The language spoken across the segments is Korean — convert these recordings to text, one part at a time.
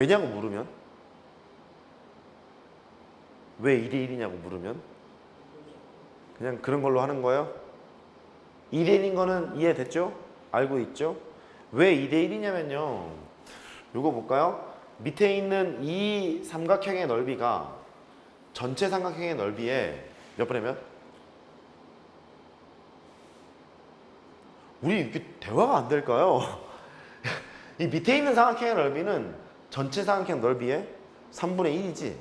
왜냐고 물으면 왜 2대 1이냐고 물으면 그냥 그런 걸로 하는 거예요. 2대 1인 거는 이해됐죠? 알고 있죠? 왜 2대 1이냐면요. 요거 볼까요? 밑에 있는 이 삼각형의 넓이가 전체 삼각형의 넓이에 몇 몇? 우리 이렇게 대화가 안 될까요? 이 밑에 있는 삼각형의 넓이는 전체 삼각형 넓이의 3분의 1이지.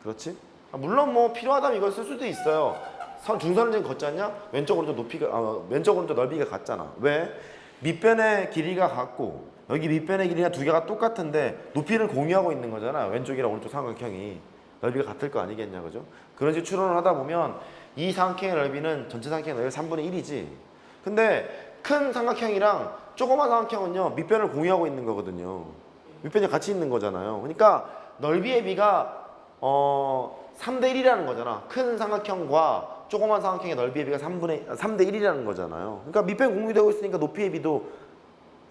그렇지? 아, 물론 뭐 필요하다면 이걸 쓸 수도 있어요. 선 중선을 지금 걷지 않냐? 왼쪽 오른쪽 높이가 아, 왼쪽 오른쪽 넓이가 같잖아. 왜? 밑변의 길이가 같고 여기 밑변의 길이가 두 개가 똑같은데 높이를 공유하고 있는 거잖아. 왼쪽이랑 오른쪽 삼각형이 넓이가 같을 거 아니겠냐, 그죠? 그런 식으로 추론을 하다 보면 이 삼각형의 넓이는 전체 삼각형의 넓이 3분의 1이지. 근데 큰 삼각형이랑 조그만 삼각형은요 밑변을 공유하고 있는 거거든요. 밑변이 같이 있는 거잖아요. 그러니까 넓이의 비가 어 3대 1이라는 거잖아. 큰 삼각형과 조그만 삼각형의 넓이의 비가 3분의 3대 1이라는 거잖아요. 그러니까 밑변 공유되고 있으니까 높이의 비도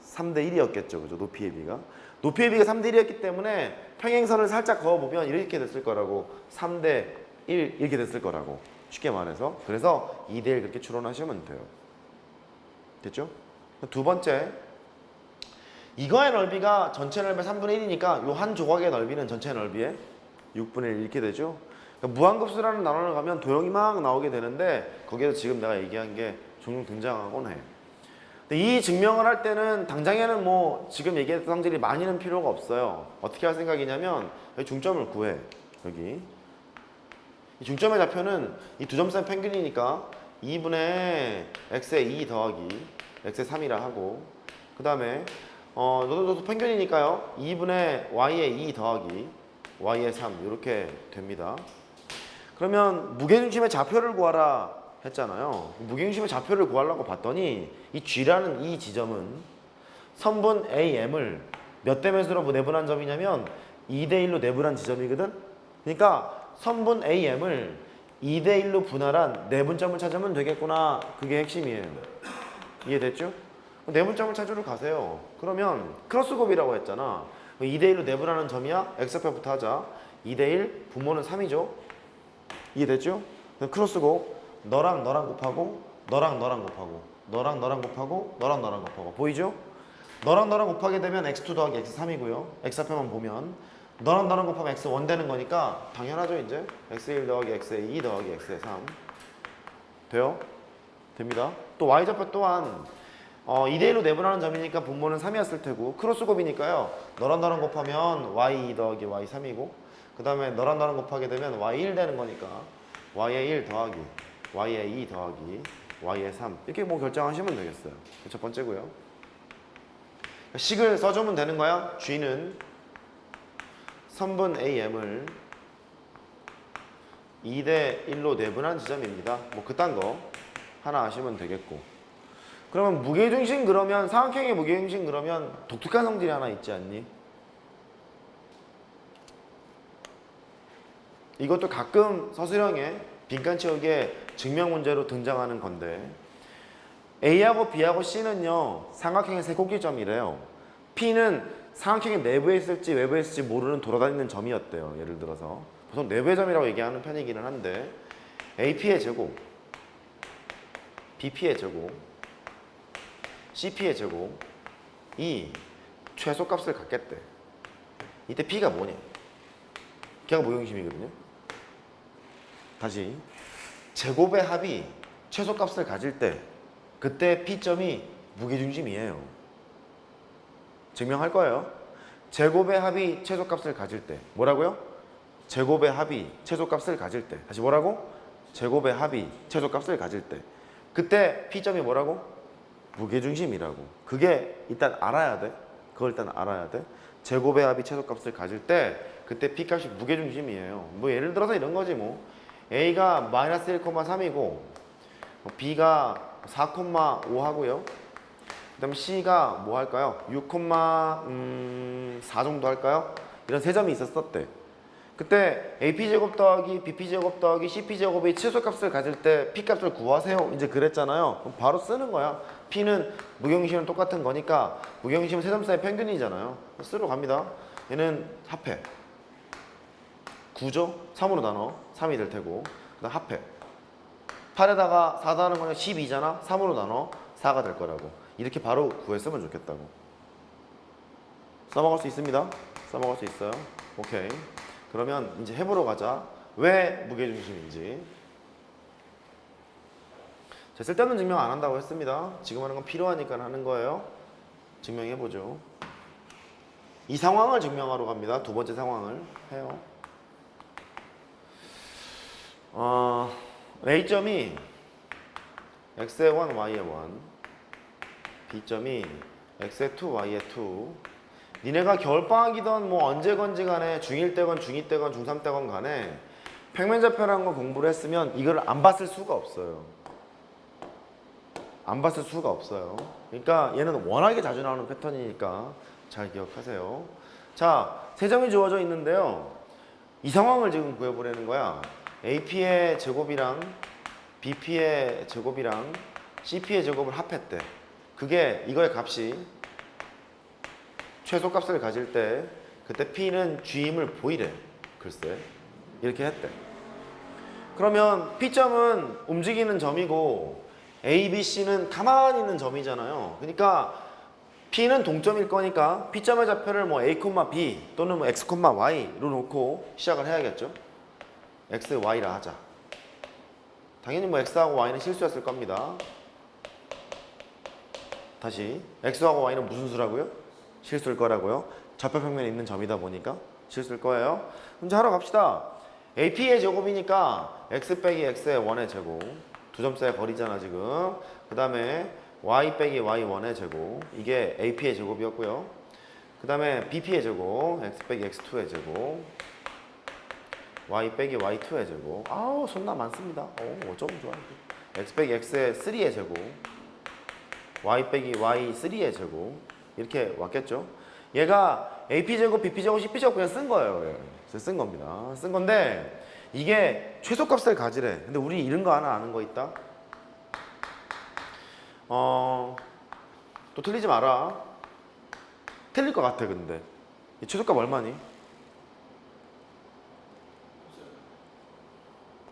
3대 1이었겠죠. 그죠? 높이의 비가. 높이의 비가 3대 1이었기 때문에 평행선을 살짝 그어 보면 이렇게 됐을 거라고. 3대 1 이렇게 됐을 거라고. 쉽게 말해서. 그래서 2대 1 그렇게 추론하시면 돼요. 됐죠? 두 번째. 이거의 넓이가 전체 넓이 3분의 1이니까 요 한 조각의 넓이는 전체 넓이의 6분의 1 이렇게 되죠. 그러니까 무한급수라는 단원을 가면 도형이 막 나오게 되는데 거기에서 지금 내가 얘기한 게 종종 등장하곤 해. 이 증명을 할 때는 당장에는 뭐 지금 얘기했던 성질이 많이는 필요가 없어요. 어떻게 할 생각이냐면 여기 중점을 구해. 여기. 이 중점의 좌표는 이 두 점선 평균이니까 2분의 x의 2 더하기 x의 3이라 하고 그 다음에 어, 너도 평균이니까요. 2분의 y의 2 더하기 y의 3 이렇게 됩니다. 그러면 무게중심의 좌표를 구하라 했잖아요. 무게중심의 좌표를 구하려고 봤더니 이 G라는 이 지점은 선분 AM을 몇 대 몇으로 내분한 점이냐면 2대 1로 내분한 지점이거든. 그러니까 선분 AM을 2대 1로 분할한 내분점을 찾으면 되겠구나. 그게 핵심이에요. 이해됐죠? 내분점을 찾으러 가세요. 그러면 크로스곱이라고 했잖아. 2대 1로 내분하는 점이야? x표부터 하자. 2대 1 분모는 3이죠. 이해됐죠? 크로스곱 너랑 너랑 곱하고 너랑 너랑 곱하고 너랑 너랑 곱하고 너랑 너랑 곱하고 보이죠? 너랑 너랑 곱하게 되면 x2 더하기 x3이고요. x표만 보면 너랑 너랑 곱하면 x1 되는 거니까 당연하죠 이제 x1 더하기 x2 더하기 x3 돼요? 됩니다. 또 y좌표 또한 어, 2대1로 내분하는 점이니까 분모는 3이었을 테고 크로스곱이니까요. 너랑 너랑 곱하면 y2 더하기 y3이고 그 다음에 너랑 너랑 곱하게 되면 y1 되는 거니까 y의 1 더하기 y의 2 더하기 y의 3 이렇게 뭐 결정하시면 되겠어요. 첫 번째고요. 식을 써주면 되는 거야. g는 선분 am을 2대 1로 내분한 지점입니다. 뭐 그딴 거 하나 아시면 되겠고 그러면 무게중심 그러면 삼각형의 무게중심 그러면 독특한 성질이 하나 있지 않니? 이것도 가끔 서술형에 빈칸 채우기에 증명 문제로 등장하는 건데 A하고 B하고 C는요 삼각형의 세 고기점이래요. P는 삼각형의 내부에 있을지 외부에 있을지 모르는 돌아다니는 점이었대요. 예를 들어서 보통 내부의 점이라고 얘기하는 편이기는 한데 AP의 제곱, BP의 제곱, CP의 제곱 이 최소값을 갖겠대. 이때 P가 뭐냐? 걔가 모형심이거든요. 다시 제곱의 합이 최소값을 가질 때 그때 P점이 무게중심이에요. 증명할 거예요. 제곱의 합이 최소값을 가질 때 뭐라고요? 제곱의 합이 최소값을 가질 때 다시 뭐라고? 제곱의 합이 최소값을 가질 때 그때 P점이 뭐라고? 무게중심이라고. 그게 일단 알아야 돼. 그걸 일단 알아야 돼. 제곱의 합이 최소값을 가질 때 그때 P값이 무게중심이에요. 뭐 예를 들어서 이런 거지 뭐. A가 마이너스 1,3이고 B가 4,5 하고요. 그 다음에 C가 뭐 할까요? 6, 음, 4 정도 할까요? 이런 세 점이 있었었대. 그때 AP제곱 더하기 BP제곱 더하기 CP제곱이 최소값을 가질 때 P값을 구하세요. 이제 그랬잖아요. 그럼 바로 쓰는 거야. P는 무경심은 똑같은 거니까 무경심은 세점 사이 평균이잖아요. 쓰러 갑니다. 얘는 합해. 9죠? 3으로 나눠. 3이 될 테고. 그 다음 합해. 8에다가 4 더하는 거는 12잖아. 3으로 나눠. 4가 될 거라고. 이렇게 바로 구했으면 좋겠다고. 써먹을 수 있습니다. 써먹을 수 있어요. 오케이. 그러면 이제 해보러 가자. 왜 무게중심인지 자, 쓸데없는 증명 안 한다고 했습니다. 지금 하는 건 필요하니까 하는 거예요. 증명해보죠. 이 상황을 증명하러 갑니다. 두 번째 상황을 해요. 어, A점이 x의 1, y의 1 B점이 x의 2, y의 2 니네가 겨울방학이던 뭐 언제건지 간에 중1 때건 중2 때건 중3 때건 간에 평면좌표라는 거 공부를 했으면 이걸 안 봤을 수가 없어요 안 봤을 수가 없어요 그러니까 얘는 워낙에 자주 나오는 패턴이니까 잘 기억하세요 자, 세 점이 주어져 있는데요 이 상황을 지금 구해보려는 거야 AP의 제곱이랑 BP의 제곱이랑 CP의 제곱을 합했대. 그게 이거의 값이 최소값을 가질 때 그때 P는 G임을 보이래. 글쎄 이렇게 했대. 그러면 P점은 움직이는 점이고 A, B, C는 가만히 있는 점이잖아요. 그러니까 P는 동점일 거니까 P점의 좌표를 뭐 A, B 또는 뭐 X, Y로 놓고 시작을 해야겠죠. X, Y라 하자. 당연히 뭐 X하고 Y는 실수였을 겁니다. 다시 X하고 Y는 무슨 수라고요? 실수일 거라고요. 좌표 평면에 있는 점이다 보니까 실수일 거예요. 그럼 이제 하러 갑시다. AP의 제곱이니까 X 빼기 X의 1의 제곱. 두점 사이 거리잖아 지금. 그 다음에 Y 빼기 Y1의 제곱. 이게 AP의 제곱이었고요. 그 다음에 BP의 제곱. X 빼기 X2의 제곱. y 빼기 y2의 제곱 아우 손나 많습니다 오 어쩜 좋아 x 빼기 x의 3의 제곱 y 빼기 y3의 제곱 이렇게 왔겠죠 얘가 AP 제곱, BP 제곱, CP 제곱 그냥 쓴 거예요 예. 쓴 겁니다 쓴 건데 이게 최소값을 가지래 근데 우리 이런 거 하나 아는 거 있다 어 또 틀리지 마라 틀릴 것 같아 근데 이 최소값 얼마니?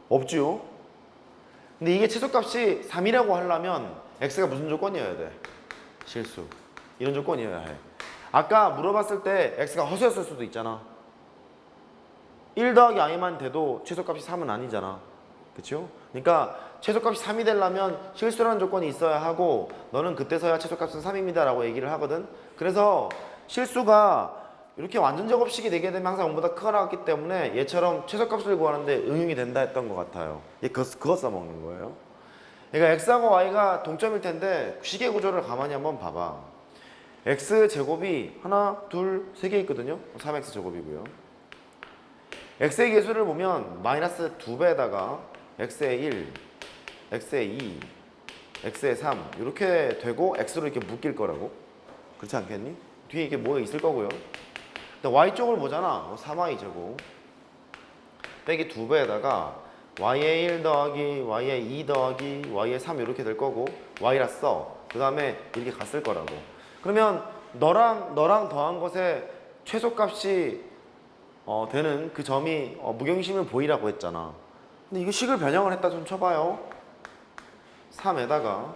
없지요. 근데 이게 최소값이 3이라고 하려면 x가 무슨 조건이어야 돼? 실수. 이런 조건이어야 해. 아까 물어봤을 때 x가 허수였을 수도 있잖아. 1 더하기 i만 돼도 최소값이 3은 아니잖아. 그쵸? 그러니까 최소값이 3이 되려면 실수라는 조건이 있어야 하고 너는 그때서야 최소값은 3입니다 라고 얘기를 하거든. 그래서 실수가 이렇게 완전 작업식이 되게 되면 항상 0보다 크거나기 때문에 얘처럼 최소값을 구하는데 응용이 된다 했던 것 같아요. 얘 그거, 그거 써먹는 거예요. 그러니까 x하고 y가 동점일 텐데 시계 구조를 가만히 한번 봐봐. x 제곱이 하나, 둘, 세 개 있거든요. 3x 제곱이고요. X의 개수를 보면 마이너스 2배에다가 x의 1, x의 2, x의 3 이렇게 되고 x로 이렇게 묶일 거라고. 그렇지 않겠니? 뒤에 이게 뭐가 있을 거고요. y쪽을 보잖아. 3y 제곱 빼기 2배에다가 y의 1 더하기 y의 2 더하기 y의 3 이렇게 될 거고 y라 써. 그 다음에 이렇게 갔을 거라고. 그러면 너랑 너랑 더한 것의 최소값이 어, 되는 그 점이 어, 무경심을 보이라고 했잖아. 근데 이거 식을 변형을 했다 좀 쳐봐요. 3에다가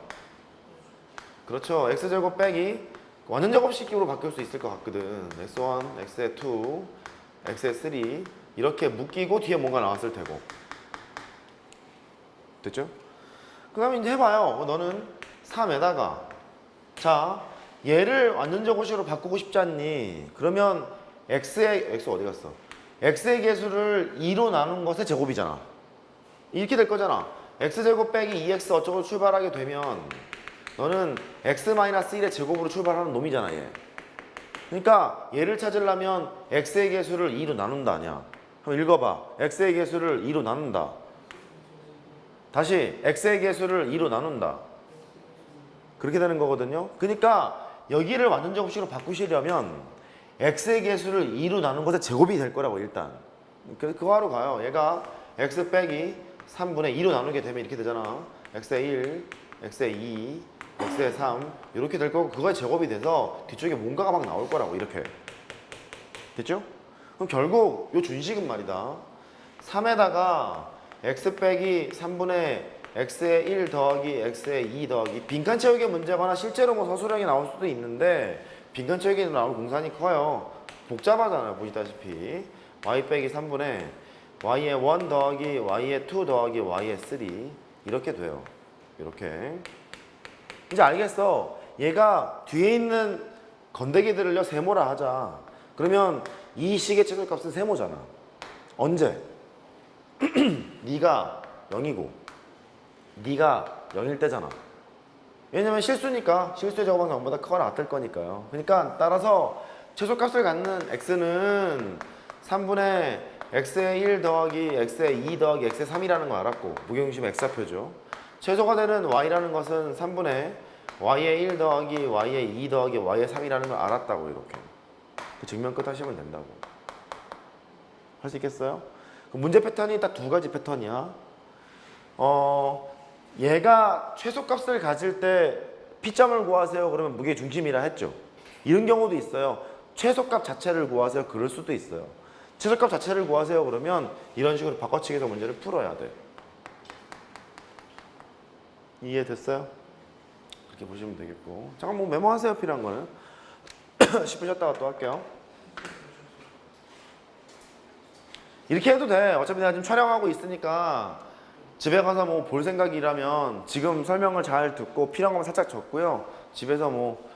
그렇죠. x제곱 빼기 완전 작업식으로 바뀔 수 있을 것 같거든. x1, x2, x3 이렇게 묶이고 뒤에 뭔가 나왔을 테고. 됐죠? 그 다음에 이제 해봐요. 너는 3에다가 자 얘를 완전 작업식으로 바꾸고 싶지 않니? 그러면 x의 x 어디 갔어? x의 개수를 2로 나눈 것의 제곱이잖아. 이렇게 될 거잖아. x제곱 빼기 2x 어쩌고 출발하게 되면 너는 x-1의 제곱으로 출발하는 놈이잖아 얘. 그러니까 얘를 찾으려면 x의 개수를 2로 나눈다 아니야. 한번 읽어봐. x의 개수를 2로 나눈다. 다시 x의 개수를 2로 나눈다. 그렇게 되는 거거든요. 그러니까 여기를 완전 제곱식으로 바꾸시려면 x의 개수를 2로 나눈 것의 제곱이 될 거라고 일단. 그, 그거 하러 가요. 얘가 x 빼기 3분의 2로 나누게 되면 이렇게 되잖아. x의 1, x의 2, x의 3 이렇게 될 거고 그거의 제곱이 돼서 뒤쪽에 뭔가가 막 나올 거라고 이렇게. 됐죠? 그럼 결국 요 준식은 말이다. 3에다가 x 빼기 3분의 x의 1 더하기 x의 2 더하기 빈칸 채우기 문제거나 실제로 뭐 서술형이 나올 수도 있는데 빈칸 채우기는 나올 공산이 커요. 복잡하잖아요. 보시다시피 y 빼기 3분의 y의 1 더하기 y의 2 더하기 y의 3 이렇게 돼요. 이렇게 이제 알겠어. 얘가 뒤에 있는 건더기들을요 세모라 하자. 그러면 이 식의 최소값은 세모잖아. 언제? 네가 0이고 네가 0일 때잖아. 왜냐면 실수니까 실수의 제곱은 0보다 크거나 같을 거니까요. 그러니까 따라서 최소값을 갖는 x는 3분의 x의 1 더하기 x의 2 더하기 x의 3이라는 거 알았고 무게중심 x좌표죠. 최소가 되는 y라는 것은 3분의 y의 1 더하기 y의 2 더하기 y의 3이라는 걸 알았다고 이렇게. 그 증명 끝 하시면 된다고. 할 수 있겠어요? 그 문제 패턴이 딱 두 가지 패턴이야. 어, 얘가 최소값을 가질 때 P점을 구하세요. 그러면 무게 중심이라 했죠. 이런 경우도 있어요. 최소값 자체를 구하세요. 그럴 수도 있어요. 최소값 자체를 구하세요. 그러면 이런 식으로 바꿔치기해서 문제를 풀어야 돼. 이해됐어요? 그렇게 보시면 되겠고. 잠깐 뭐 메모하세요. 필요한 거는. 10분 쉬었다가 또 할게요. 이렇게 해도 돼. 어차피 내가 지금 촬영하고 있으니까 집에 가서 뭐 볼 생각이라면 지금 설명을 잘 듣고 필요한 것만 살짝 적고요. 집에서 뭐